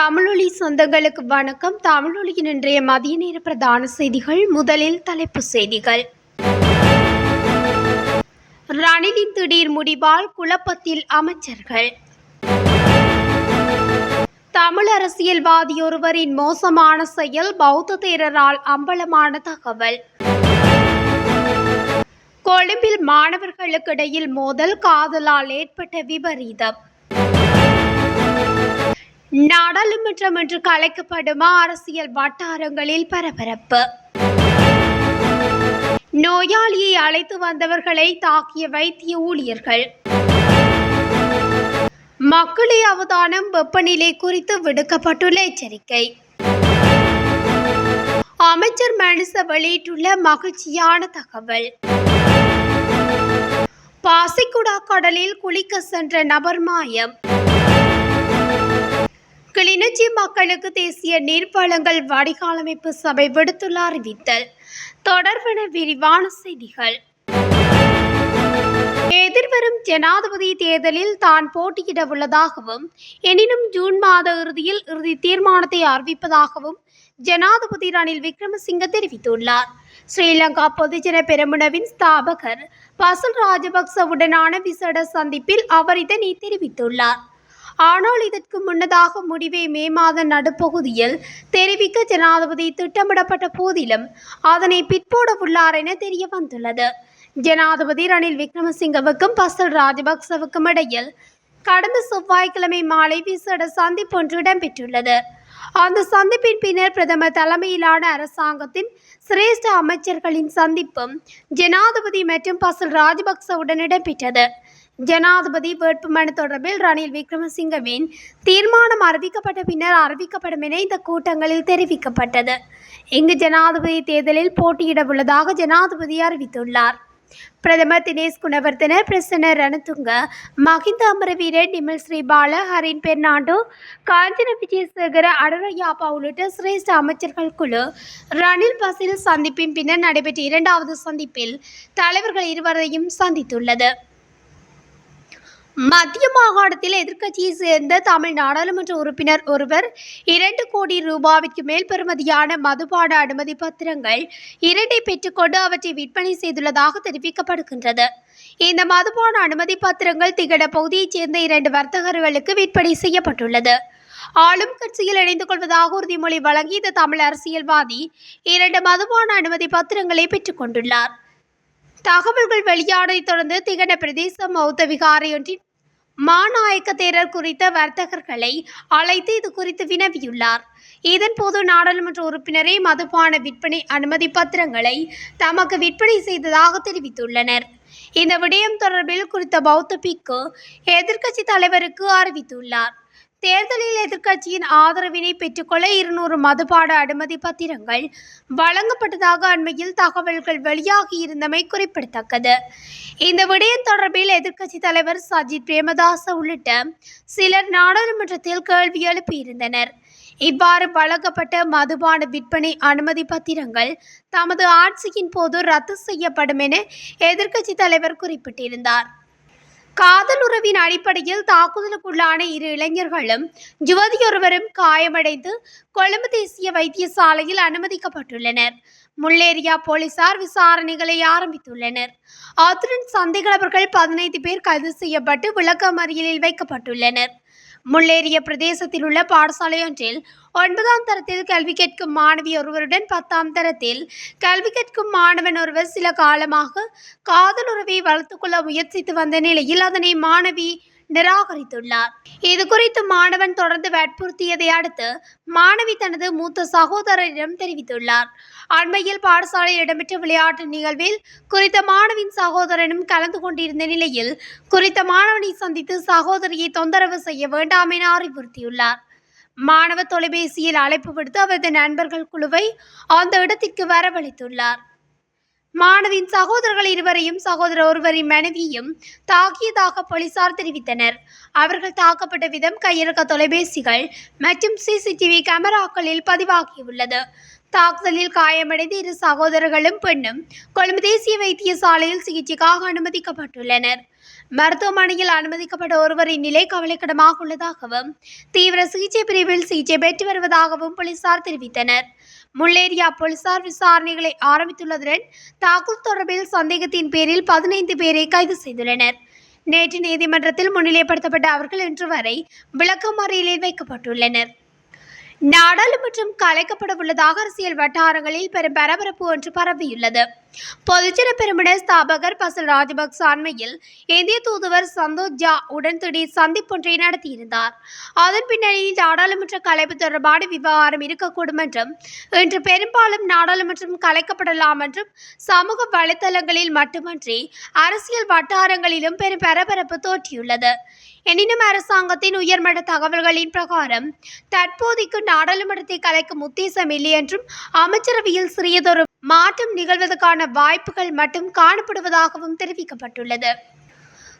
தமிழொலி சொந்தங்களுக்கு வணக்கம். தமிழொலியின் இன்றைய மதிய நேர பிரதான செய்திகள் முதலில் தலைப்பு செய்திகள். ரணிலின் திடீர் முடிவால் குழப்பத்தில் அமைச்சர்கள். தமிழ் அரசியல்வாதியொருவரின் மோசமான செயல் பௌத்த தேரரால் அம்பலமான தகவல். கொழும்பில் மாணவர்களுக்கிடையில் மோதல் காதலால் ஏற்பட்ட விபரீதம். நாடாளுமன்றம் என்று கலைக்கப்படுமா அரசியல் வட்டாரங்களில் பரபரப்பு? நோயாளியை அழைத்து வந்தவர்களை தாக்கிய வைத்திய ஊழியர்கள். மக்களே அவதானம் வெப்பநிலை குறித்து விடுக்கப்பட்டுள்ள எச்சரிக்கை. அமைச்சர் மனுச வெளியிட்டுள்ள மகிழ்ச்சியான தகவல். பாசிக்குடா கடலில் குளிக்க சென்ற நபர் மாயம். கிளிநொச்சி மக்களுக்கு தேசிய நீர்வளங்கள் வடிகாலமைப்பு சபை விடுத்துள்ள அறிவித்தல். தொடர்பென விரிவான செய்திகள். எதிர்வரும் ஜனாதிபதி தேர்தலில் தான் போட்டியிட உள்ளதாகவும் எனினும் ஜூன் மாத இறுதியில் இறுதி தீர்மானத்தை அறிவிப்பதாகவும் ஜனாதிபதி ரணில் விக்ரமசிங்க தெரிவித்துள்ளார். ஸ்ரீலங்கா பொதுஜன பெருமுனவின் ஸ்தாபகர் பசல் ராஜபக்சவுடனான விசேட சந்திப்பில் அவர் இதனை தெரிவித்துள்ளார். ஆனால் இதற்கு முன்னதாக முடிவை மே மாத நடுப்பகுதியில் தெரிவிக்க ஜனாதிபதி திட்டமிடப்பட்ட போதிலும் அதனை பிற்போட உள்ளார் என தெரிய வந்துள்ளது. ஜனாதிபதி ரணில் விக்ரமசிங்கவுக்கும் பசல் ராஜபக்சவுக்கும் இடையில் கடந்த செவ்வாய்க்கிழமை மாலை விசேட சந்திப்பு ஒன்று இடம்பெற்றுள்ளது. அந்த சந்திப்பின் பின்னர் பிரதமர் தலைமையிலான அரசாங்கத்தின் சிரேஷ்ட அமைச்சர்களின் சந்திப்பும் ஜனாதிபதி மற்றும் பசல் ராஜபக்சவுடன் இடம்பெற்றது. ஜனாதிபதி வேட்புமனு தொடர்பில் ரணில் விக்ரமசிங்கவின் தீர்மானம் அறிவிக்கப்பட்ட பின்னர் அறிவிக்கப்படும் என இந்த கூட்டங்களில் தெரிவிக்கப்பட்டது. இங்கு ஜனாதிபதி தேர்தலில் போட்டியிட உள்ளதாக ஜனாதிபதி அறிவித்துள்ளார். பிரதமர் தினேஷ் குணவர்த்தன பிரசன்ன ரணதுங்க மஹிந்த அமரவீர நிமல் ஸ்ரீபால ஹரின் பெர்னாண்டோ காஞ்சன விஜயசேகர அடரையாப்பா உள்ளிட்ட சிரேஷ்ட அமைச்சர்கள் குழு ரணில் பசில் சந்திப்பின் பின்னர் நடைபெற்ற இரண்டாவது சந்திப்பில் தலைவர்கள் இருவரையும் சந்தித்துள்ளது. மத்திய மாகாணத்தில் எதிர்க்கட்சியை சேர்ந்த தமிழ் நாடாளுமன்ற உறுப்பினர் ஒருவர் இரண்டு கோடி ரூபாவிற்கு மேல் பெறுமதியான மதுபான அனுமதி பத்திரங்கள் இரண்டை பெற்றுக்கொண்டு அவற்றை விற்பனை செய்துள்ளதாக தெரிவிக்கப்படுகின்றது. இந்த மதுபான அனுமதி பத்திரங்கள் திகட பகுதியைச் சேர்ந்த இரண்டு வர்த்தகர்களுக்கு விற்பனை செய்யப்பட்டுள்ளது. ஆளும் கட்சியில் இணைந்து கொள்வதாக உறுதிமொழி வழங்கி இந்த தமிழ் அரசியல்வாதி இரண்டு மதுபான அனுமதி பத்திரங்களை பெற்றுக்கொண்டுள்ளார். தகவல்கள் வெளியானதைத் தொடர்ந்து திகன பிரதேச மௌத்த விகாரையொன்றின் மாநாயக்க தேரர் குறித்த வர்த்தகர்களை அழைத்து இது குறித்து வினவியுள்ளார். இதன்போது நாடாளுமன்ற உறுப்பினரே மதுபான விற்பனை அனுமதி பத்திரங்களை தமக்கு விற்பனை செய்ததாக தெரிவித்துள்ளனர். இந்த விடயம் தொடர்பில் குறித்த பௌத்த பிக்கு எதிர்க்கட்சி தலைவருக்கு அறிவித்துள்ளார். தேர்தலில் எதிர்க்கட்சியின் ஆதரவினை பெற்றுக்கொள்ள இருநூறு மதுபான அனுமதி பத்திரங்கள் வழங்கப்பட்டதாக அண்மையில் தகவல்கள் வெளியாகியிருந்தமை குறிப்பிடத்தக்கது. இந்த விடயம் தொடர்பில் எதிர்க்கட்சி தலைவர் சஜித் பிரேமதாச உள்ளிட்ட சிலர் நாடாளுமன்றத்தில் கேள்வி எழுப்பியிருந்தனர். இவ்வாறு வழங்கப்பட்ட மதுபான விற்பனை அனுமதி பத்திரங்கள் தமது ஆட்சியின் போது ரத்து செய்யப்படும் என எதிர்க்கட்சி தலைவர் குறிப்பிட்டிருந்தார். காதல் உறவின் அடிப்படையில் தாக்குதலுக்குள்ளான இரு இளைஞர்களும் யுவதியொருவரும் காயமடைந்து கொழும்பு தேசிய வைத்தியசாலையில் அனுமதிக்கப்பட்டுள்ளனர். முள்ளேரியா போலீசார் விசாரணைகளை ஆரம்பித்துள்ளனர். அத்துடன் சந்தேகநபர்கள் பதினைந்து பேர் கைது செய்யப்பட்டு விளக்கமறியலில் வைக்கப்பட்டுள்ளனர். முள்ளேரிய பிரதேசத்தில் உள்ள பாடசாலையொன்றில் ஒன்பதாம் தரத்தில் கல்வி கேட்கும் மாணவி ஒருவருடன் பத்தாம் தரத்தில் கல்வி கேட்கும் மாணவன் ஒருவர் சில காலமாக காதலுறவை வளர்த்துக்கொள்ள முயற்சித்து வந்த நிலையில் அதனை மாணவி நிராகரித்துள்ளார். இது குறித்து மாணவன் தொடர்ந்து வற்புறுத்தியதை அடுத்து மாணவி தனது மூத்த சகோதரரிடம் தெரிவித்துள்ளார். அண்மையில் பாடசாலையில் இடம்பெற்ற விளையாட்டு நிகழ்வில் குறித்த மாணவின் சகோதரனும் கலந்து கொண்டிருந்த நிலையில் குறித்த மாணவனை சந்தித்து சகோதரியை தொந்தரவு செய்ய வேண்டாம் என அறிவுறுத்தியுள்ளார். மாணவ தொலைபேசியில் அழைப்பு விடுத்து அவரது நண்பர்கள் குழுவை அந்த இடத்திற்கு வரவழைத்துள்ளார். மாணவின் சகோதரர்கள் இருவரையும் சகோதரர் ஒருவரின் மனைவியும் தாக்கியதாக போலீசார் தெரிவித்தனர். அவர்கள் தாக்கப்பட்ட விதம் கையிறக்க தொலைபேசிகள் மற்றும் சிசிடிவி கேமராக்களில் பதிவாகியுள்ளது. தாக்குதலில் காயமடைந்த இரு சகோதரர்களும் பெண்ணும் கொழும்பு தேசிய வைத்தியசாலையில் சிகிச்சைக்காக அனுமதிக்கப்பட்டுள்ளனர். மருத்துவமனையில் அனுமதிக்கப்பட்ட ஒருவரின் நிலை கவலைக்கிடமாக உள்ளதாகவும் தீவிர சிகிச்சை பிரிவில் சிகிச்சை பெற்று வருவதாகவும் போலீசார் தெரிவித்தனர். முள்ளேரியா போலீசார் விசாரணைகளை ஆரம்பித்துள்ளதுடன் தாக்குதல் தொடர்பில் சந்தேகத்தின் பேரில் பதினைந்து பேரை கைது செய்துள்ளனர். நேற்று நீதிமன்றத்தில் முன்னிலைப்படுத்தப்பட்ட அவர்கள் இன்று வரை விளக்கமறியலில் வைக்கப்பட்டுள்ளனர். நாடாளுமன்றம் கலைக்கப்பட உள்ளதாக அரசியல் வட்டாரங்களில் பெரும் பரபரப்பு ஒன்று பரவியுள்ளது. பொதுஜன பெருமிட ஸ்தாபகர் பசல் ராஜபக்ச அண்மையில் இந்திய தூதுவர் சந்தோஷ் ஜா உடன் திடீர் சந்திப்பொன்றை நடத்தியிருந்தார். அதன் பின்னணியில் நாடாளுமன்ற கலைப்பு தொடர்பான விவகாரம் இருக்கக்கூடும் என்றும் இன்று பெரும்பாலும் நாடாளுமன்றம் கலைக்கப்படலாம் என்றும் சமூக வலைதளங்களில் மட்டுமன்றி அரசியல் வட்டாரங்களிலும் பெரும் பரபரப்பு தோற்றியுள்ளது. எனினும் அரசாங்கத்தின் உயர்மட்ட தகவல்களின் பிரகாரம் தற்போதைக்கு நாடாளுமன்றத்தை கலைக்கும் உத்தேசம் இல்லை என்றும் அமைச்சரவையில் சிறியதொரு மாற்றம் நிகழ்வதற்கான வாய்ப்புகள் மட்டும் காணப்படுவதாகவும் தெரிவிக்கப்பட்டுள்ளது.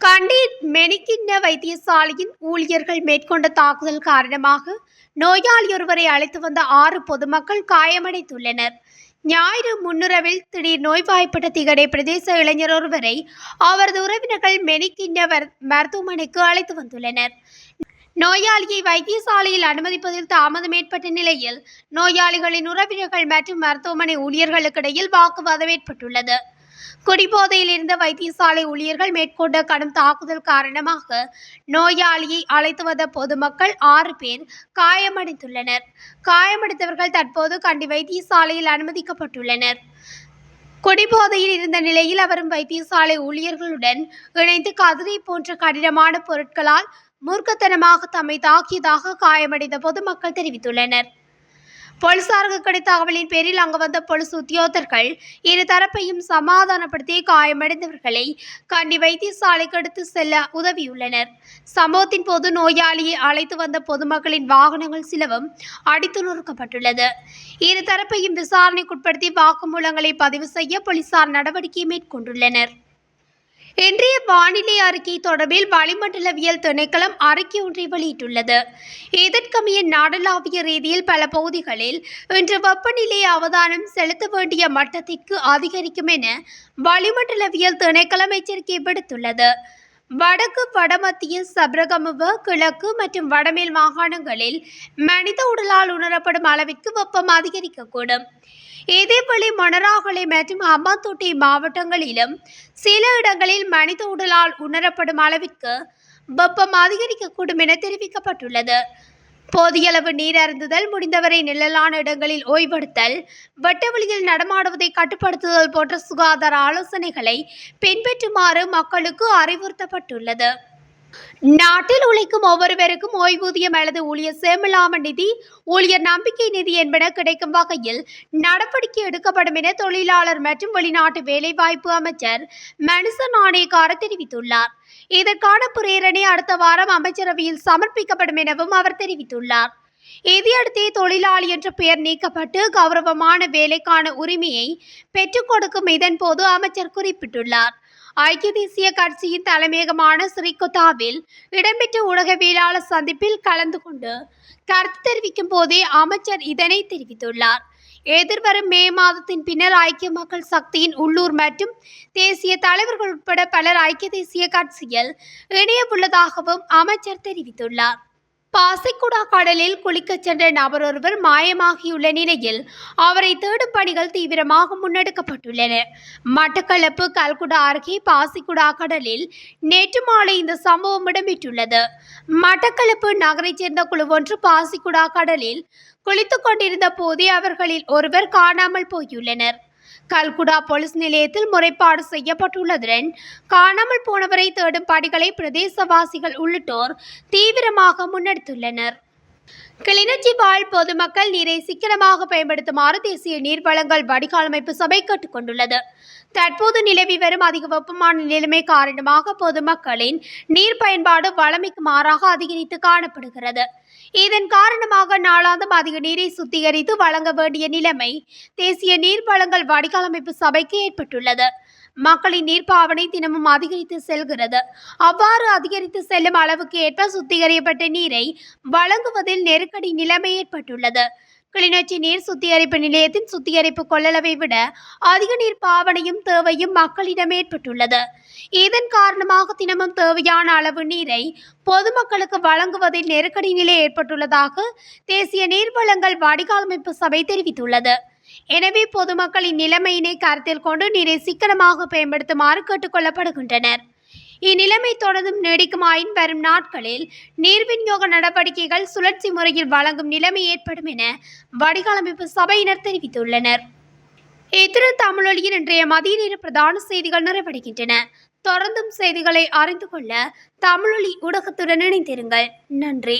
கண்டி மெனிக்கின்ன வைத்தியசாலையின் ஊழியர்கள் மேற்கொண்ட தாக்குதல் காரணமாக நோயாளியொருவரை அழைத்து வந்த ஆறு பொதுமக்கள் காயமடைந்துள்ளனர். ஞாயிறு முன்னுரவில் திடீர் நோய்வாய்ப்பட்ட திகடை பிரதேச இளைஞர் ஒருவரை அவரது உறவினர்கள் மெனிக்கிண்ணவர் மருத்துவமனைக்கு அழைத்து வந்துள்ளனர். நோயாளியை வைத்தியசாலையில் அனுமதிப்பதில் தாமதம் ஏற்பட்ட நிலையில் நோயாளிகளின் உறவினர்கள் மற்றும் மருத்துவமனை ஊழியர்களுக்கிடையில் வாக்குவாதம் ஏற்பட்டுள்ளது. குடிபோதையில் இருந்த வைத்தியசாலை ஊழியர்கள் மேற்கொண்ட கடும் தாக்குதல் காரணமாக நோயாளியை அழைத்து வந்த பொதுமக்கள் ஆறு பேர் காயமடைந்துள்ளனர். காயமடைந்தவர்கள் தற்போது கண்டி வைத்தியசாலையில் அனுமதிக்கப்பட்டுள்ளனர். குடிபோதையில் இருந்த நிலையில் அவரும் வைத்தியசாலை ஊழியர்களுடன் இணைந்து கதிரை போன்ற கடினமான பொருட்களால் மூர்க்கத்தனமாக தம்மை தாக்கியதாக காயமடைந்த பொதுமக்கள் தெரிவித்துள்ளனர். போலீசாருக்கு கிடைத்த தகவலின் பேரில் அங்கு வந்த போலீஸ் உத்தியோகத்தர்கள் இரு தரப்பையும் சமாதானப்படுத்தி காயமடைந்தவர்களை கண்டி வைத்தியசாலைக்கு எடுத்து செல்ல உதவியுள்ளனர். சம்பவத்தின் போது நோயாளியை அழைத்து வந்த பொதுமக்களின் வாகனங்கள் சிலவும் அடித்து நொறுக்கப்பட்டுள்ளது இரு தரப்பையும் விசாரணைக்குட்படுத்தி வாக்குமூலங்களை பதிவு செய்ய போலீசார் நடவடிக்கை மேற்கொண்டுள்ளனர். இன்றைய வானிலை அறிக்கை தொடர்பில் வளிமண்டலவியல் திணைக்களம் அறிக்கை ஒன்றை வெளியிட்டுள்ளது. இதற்கமைய நாடளாவிய ரீதியில் பல பகுதிகளில் இன்று வெப்பநிலை அவதானம் செலுத்த வேண்டிய மட்டத்திற்கு அதிகரிக்கும் என வளிமண்டலவியல் திணைக்களம் எச்சரிக்கை விடுத்துள்ளது. வடக்கு வடமத்திய சபரகமுவ கிழக்கு மற்றும் வடமேல் மாகாணங்களில் மனித உடலால் உணரப்படும் அளவிற்கு வெப்பம் அதிகரிக்கக்கூடும். இதேவேளை மணராகலை மற்றும் ஹம்பாந்தோட்டை மாவட்டங்களிலும் சில இடங்களில் மனித உடலால் உணரப்படும் அளவிற்கு வெப்பம் அதிகரிக்கக்கூடும் என தெரிவிக்கப்பட்டுள்ளது. போதியளவு நீர் அருந்துதல் முடிந்தவரை நிழலான இடங்களில் ஓய்வெடுத்தல் வெட்டவெளியில் நடமாடுவதை கட்டுப்படுத்துதல் போன்ற சுகாதார ஆலோசனைகளை பின்பற்றுமாறு மக்களுக்கு அறிவுறுத்தப்பட்டுள்ளது. நாட்டில் உழைக்கும் ஒவ்வொருவருக்கும் ஓய்வூதியம் அல்லது ஊழியர் சேமிலாம நிதி ஊழியர் நம்பிக்கை நிதி என்பன கிடைக்கும் வகையில் நடவடிக்கை எடுக்கப்படும் என தொழிலாளர் மற்றும் வெளிநாட்டு வேலைவாய்ப்பு அமைச்சர் மனுச நாணயக்கார தெரிவித்துள்ளார். இதற்கான பிரேரணை அடுத்த வாரம் அமைச்சரவையில் சமர்ப்பிக்கப்படும் எனவும் அவர் தெரிவித்துள்ளார். இதையடுத்தே தொழிலாளி என்ற பெயர் நீக்கப்பட்டு கௌரவமான வேலைக்கான உரிமையை பெற்றுக் கொடுக்கும் இதன் போது அமைச்சர் குறிப்பிட்டுள்ளார். ஐக்கிய தேசிய கட்சியின் தலைமையகமான ஸ்ரீகொத்தாவில் இடம்பெற்ற ஊடகவியலாளர் சந்திப்பில் கலந்து கொண்டு கருத்து தெரிவிக்கும் போதே அமைச்சர் இதனை தெரிவித்துள்ளார். எதிர்வரும் மே மாதத்தின் பின்னர் ஐக்கிய மக்கள் சக்தியின் உள்ளூர் மற்றும் தேசிய தலைவர்கள் உட்பட பலர் ஐக்கிய தேசிய கட்சியில் இணைய உள்ளதாகவும் அமைச்சர் தெரிவித்துள்ளார். பாசிக்குடா கடலில் குளிக்கச் சென்ற நபர் ஒருவர் மாயமாகியுள்ள நிலையில் அவரை தேடும் பணிகள் தீவிரமாக முன்னெடுக்கப்பட்டுள்ளன. மட்டக்களப்பு கல்குடா அருகே பாசிக்குடா கடலில் நேற்று மாலை இந்த சம்பவம் இடம்பெற்றுள்ளது. மட்டக்களப்பு நகரைச் சேர்ந்த குழு ஒன்று பாசிக்குடா கடலில் குளித்துக் கொண்டிருந்த போதே அவர்களில் ஒருவர் காணாமல் போயுள்ளனர். கல்குடா போலீஸ் நிலையத்தில் முறைப்பாடு செய்யப்பட்டுள்ளதுடன் காணாமல் போனவரை தேடும் பணிகளை பிரதேசவாசிகள் உள்ளிட்டோர் தீவிரமாக முன்னெடுத்துள்ளனர். கிளிநொச்சி வாழ் பொதுமக்கள் நீரை சிக்கனமாக பயன்படுத்துமாறு தேசிய நீர் வழங்கல் வடிகால் அமைப்பு சபை கேட்டுக்கொண்டுள்ளது. தற்போது நிலவி வரும் அதிக வெப்பமான நிலைமை காரணமாக பொதுமக்களின் நீர் பயன்பாடு வளமைக்கு மாறாக அதிகரித்து காணப்படுகிறது. இதன் காரணமாக நாளாந்தம் அதிக நீரை சுத்திகரித்து வழங்க வேண்டிய நிலைமை தேசிய நீர் வழங்கல் வடிகால் அமைப்பு சபைக்கு ஏற்பட்டுள்ளது. மக்களின் நீர் பாவனை தினமும் அதிகரித்து செல்கிறது. அவ்வாறு அதிகரித்து செல்லும் அளவுக்கு ஏற்ப சுத்திகரிக்கப்பட்ட நீரை வழங்குவதில் நெருக்கடி நிலைமை ஏற்பட்டுள்ளது. கிளிநொச்சி நீர் சுத்திகரிப்பு நிலையத்தின் சுத்திகரிப்பு கொள்ளளவை விட அதிக நீர் பாவனையும் தேவையும் மக்களிடம் ஏற்பட்டுள்ளது. இதன் காரணமாக தினமும் தேவையான அளவு நீரை பொதுமக்களுக்கு வழங்குவதில் நெருக்கடி நிலை ஏற்பட்டுள்ளதாக தேசிய நீர்வளங்கள் வடிகாலமைப்பு சபை தெரிவித்துள்ளது. எனவே பொதுமக்களின் நிலைமையினை கருத்தில் கொண்டு நீரை சிக்கனமாக பயன்படுத்துமாறு கேட்டுக்கொள்ளப்படுகின்றனர். இந்நிலைமை தொடர்ந்தும் நீடிக்குமாயின் வரும் நாட்களில் நீர் விநியோக நடவடிக்கைகள் சுழற்சி முறையில் வழங்கும் நிலைமை ஏற்படும் என வடிகாலமைப்பு சபையினர் தெரிவித்துள்ளனர். இத்துடன் தமிழொலியின் இன்றைய மதிய நேர பிரதான செய்திகள் நிறைவடைகின்றன. தொடர்ந்தும் செய்திகளை அறிந்து கொள்ள தமிழொலி ஊடகத்துடன் இணைந்திருங்கள். நன்றி.